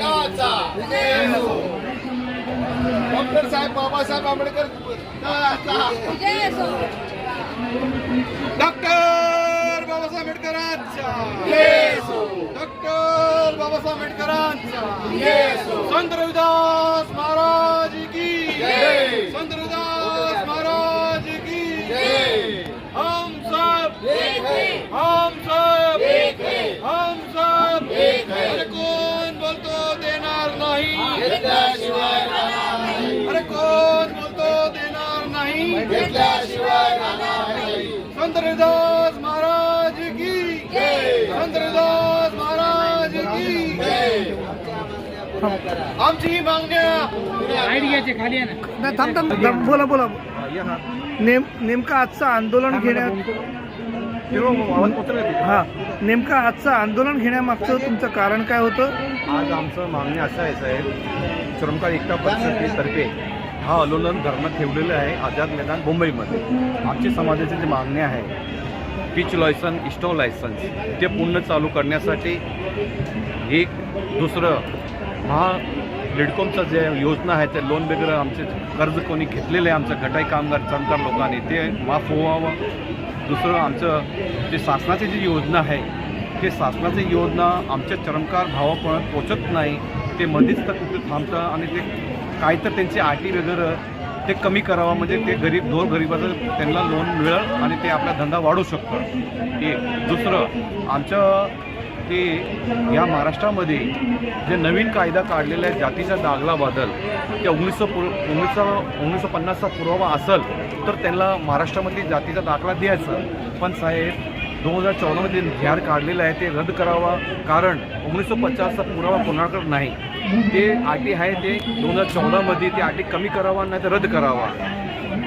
हक्काचा डॉक्टर साहेब बाबासाहेब आंबेडकर. डॉक्टर बाबासाहेब आंबेडकरांचा. डॉक्टर बाबासाहेब आंबेडकरांचा. संत रविदास महाराज की संत रविदास संत रविदास महाराज की संत रविदास महाराज की आमची मागण्या. नाही थांब थांब थांब. बोला बोला. नेम नेमकं आजचं आंदोलन घेण्यात हा नेमकं आजचं आंदोलन घेण्यामागचं तुमचं कारण काय होतं? आज आमचं मागणी असं आहे साहेब. श्रमकार एकता परिषदेतर्फे हा आंदोलन धरणं ठेवलेलं आहे आझाद मैदान मुंबईमध्ये. आमची समाजाची जी मागणी आहे पीच लायसन इस्टो लायसन्स ते पूर्ण चालू करण्यासाठी एक दुसरं महा लिडकॉमचं जे योजना आहे ते लोन वगैरे आमचे कर्ज कोणी घेतलेलं आहे आमचं गटाई कामगार चमकार लोकांनी ते माफ व्हावं. दुसरं आमचं जे शासनाची जी योजना आहे ते शासनाची योजना आमच्या चरमकार भावापर्यंत पोचत नाही. ते मध्येच तर कुठे थांबतं आणि ते काय तर त्यांची आटी वगैरे ते कमी करावं म्हणजे ते गरीब दोन गरिबाचं त्यांना लोन मिळेल आणि ते आपला धंदा वाढू शकतं एक दुसरं आमचं ते या महाराष्ट्रामध्ये जे नवीन कायदा काढलेला आहे जातीचा दागला बदल ते उन्नीसशे पु उन्नीसशे उन्नीसशे पन्नासचा पुरावा असेल तर त्यांना महाराष्ट्रामध्ये जातीचा दाखला द्यायचा. पण साहेब दोन हजार चौदामध्ये ध्यार काढलेलं काढलेला आहे ते रद्द करावा कारण उन्नीसशे पचासचा पुरावा कोणाकडे नाही. ते आटी आहे ते दोन हजार चौदामध्ये ते आटी कमी करावा नाही तर रद्द करावा.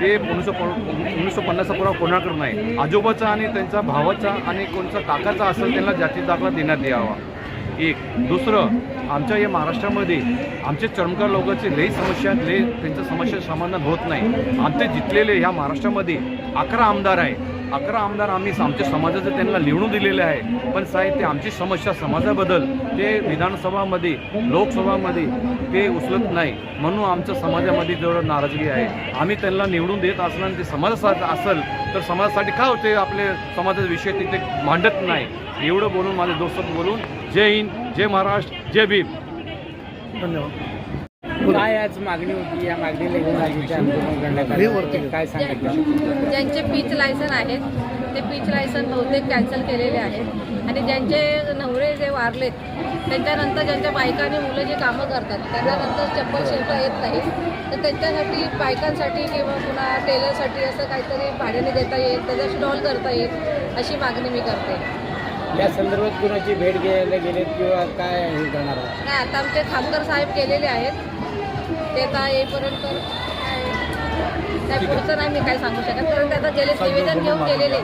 ते एकोणीसशे प- एकोणीसशे पन्नासचा पुरावा कोणाकडून नाही. आजोबाचा आणि त्यांचा भावाचा आणि कोणचा काकाचा असेल त्यांना जाती दाखला देण्यात यावा. एक. दुसरं आमच्या या महाराष्ट्रामध्ये आमचे चर्मकार लोकांचे लई समस्या आहेत, लई त्यांच्या समस्या समाधान होत नाही. आमचे जिंकलेले ह्या महाराष्ट्रामध्ये अकरा आमदार आहे अकरा आमदार आम्ही आमच्या समाजाचं त्यांना निवडून दिलेले आहे. पण साहेब ते आमची समस्या समाजाबद्दल ते विधानसभामध्ये लोकसभामध्ये ते उचलत नाही. म्हणून आमच्या समाजामध्ये जेवढं नाराजगी आहे आम्ही त्यांना निवडून देत असल्याने ते समाजासाठी असेल तर समाजासाठी काय होते आपले समाजाचा विषय तिथे मांडत नाही? एवढं बोलून माझे दोस्त बोलून जय हिंद जय महाराष्ट्र जय भीम. धन्यवाद. काय आज मागणी होती? या मागणीला घेऊन आजीचे आंदोलन करण्यात वरती आले काय सांगितलं ज्यांचे पीच लायसन आहेत ते पीच लायसन बहुतेक कॅन्सल केलेले आहेत. आणि ज्यांचे नवरे जे वारलेत त्यांच्यानंतर ज्यांच्या बायका आणि मुलं जी कामं करतात त्यांना नंतर चप्पल शिल्प येत नाही. तर त्यांच्यासाठी बायकांसाठी किंवा पुन्हा टेलरसाठी असं काहीतरी भाड्याने देता येईल त्याचा स्टॉल करता येईल अशी मागणी मी करते. या संदर्भात कुणाची भेट घ्यायला गेलेत किंवा काय हे करणार आहात? नाही आता आमचे खासदार साहेब केलेले आहेत. ते आता येईपर्यंत काय काय पुढचं नाही मी काय सांगू शकत. कारण ते आता गेले निवेदन घेऊन गेलेले